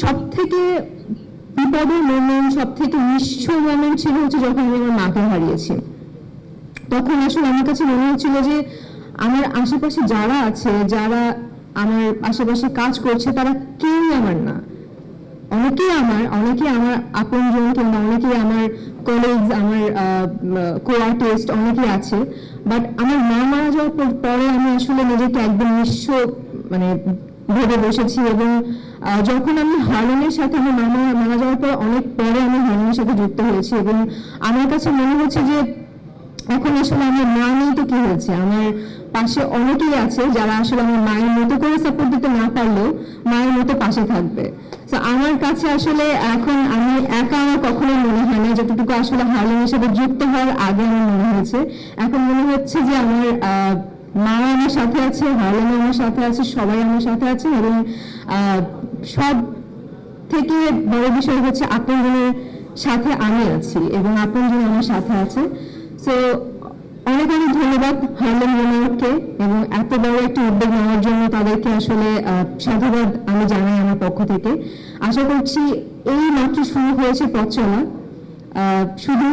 সব থেকে বিপদের মোমেন্ট সব থেকে নিঃস্ব মোমেন্ট ছিল হচ্ছে যখন আমি আমার মাকে হারিয়েছি। তখন আসলে আমার কাছে মনে হচ্ছিল যে আমার আশেপাশে যারা আছে, যারা আমার আশেপাশে কাজ করছে, তারা কেউই আমার না। অনেকেই আমার অনেকেই আমার আপনজন কিংবা অনেকেই আমার কলিগস আমার কো আর্টিস্ট অনেকেই আছে। বাট আমার মা মারা যাওয়ার পরে আমি আসলে নিজেকে একদম নিঃস্ব মানে ভেবে বসেছি এবং যখন আমি হারনের সাথে আমার মা মারা যাওয়ার পর অনেক পরে আমি হারনের সাথে যুক্ত হয়েছি এবং আমার কাছে মনে হচ্ছে যে, এখন আসলে আমার মা নেই তো কি হয়েছে? আমার পাশে অনেকেই আছে যারা আসলে আমার মায়ের মতো করে সাপোর্ট দিতে না পারলেও মায়ের মতো পাশে থাকবে। তো আমার কাছে আসলে এখন আমি একা আমার কখনো মনে হয় না, যতটুকু আসলে হারলিনের সাথে যুক্ত হওয়ার আগে আমার মনে হয়েছে। এখন মনে হচ্ছে যে আমার মা আমার সাথে আছে হারলিন আমার সাথে আছে, সবাই আমার সাথে আছে এবং সব থেকে বড় বিষয় হচ্ছে আপনজনের সাথে আমি আছি এবং আপনজন আমার সাথে আছে। সো অনেক অনেক ধন্যবাদ হারলেম ইউনিয়নকে এবং এত বড় একটা উদ্যোগ নেওয়ার জন্য তাদেরকে আসলে সাধুবাদ আমি জানাই আমার পক্ষ থেকে। আশা করছি এই মাত্র শুরু হয়েছে পথ শুধু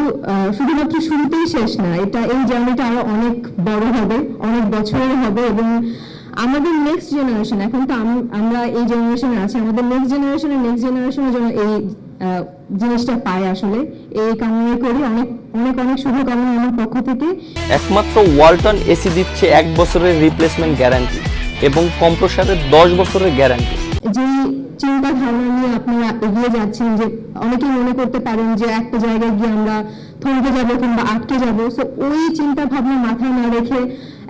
শুধুমাত্র শুরুতেই শেষ না, এটা, এই জার্নিটা আরও অনেক বড় হবে, অনেক বছরের হবে এবং আমাদের নেক্সট জেনারেশন এখন তো আমরা এই জেনারেশনে আছি, আমাদের নেক্সট জেনারেশনের নেক্সট জেনারেশনের জন্য এই জিনিসটা পাই আসলে, এই কামনা করি, অনেক অনেক অনেক শুভকামনা আমার পক্ষ থেকে। একমাত্র ওয়ালটন এসি দিচ্ছে এক বছরের রিপ্লেসমেন্ট গ্যারান্টি এবং কম্প্রসারের দশ বছরের গ্যারান্টি যে চিন্তা ধারণা নিয়ে আপনারা এগিয়ে যাচ্ছেন, যে অনেকে মনে করতে পারেন যে একটা জায়গায় গিয়ে আমরা থমকে যাব কিংবা আটকে যাব সো ওই চিন্তা ভাবনা মাথায় না রেখে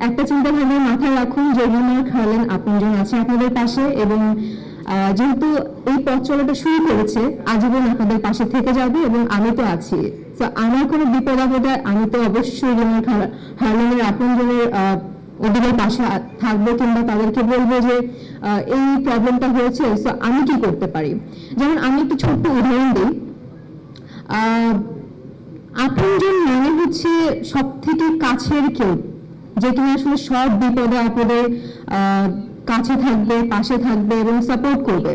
একটা চিন্তা ভাবনা মাথায় রাখুন যে রিমার্ক হারলেন আপনজন আছে আপনাদের পাশে এবং যেহেতু এই পথ চলাটা শুরু করেছে, আজীবন আপনাদের পাশে থেকে যাবে এবং আমি তো আছি। তো আমার কোনো বিপদ আপদে আমি তো অবশ্যই রিমার্ক হারলেনের আপনজনের ওদের পাশে থাকব কিংবা তাদেরকে বলব যে এই প্রবলেমটা হয়েছে সো আমি কি করতে পারি? যেমন আমি একটু ছোট্ট উদাহরণ দিই। আপনজন মানে হচ্ছে সব থেকে কাছের কেউ, যে তুমি আসলে সব বিপদে আপদে কাছে থাকবে, পাশে থাকবে এবং সাপোর্ট করবে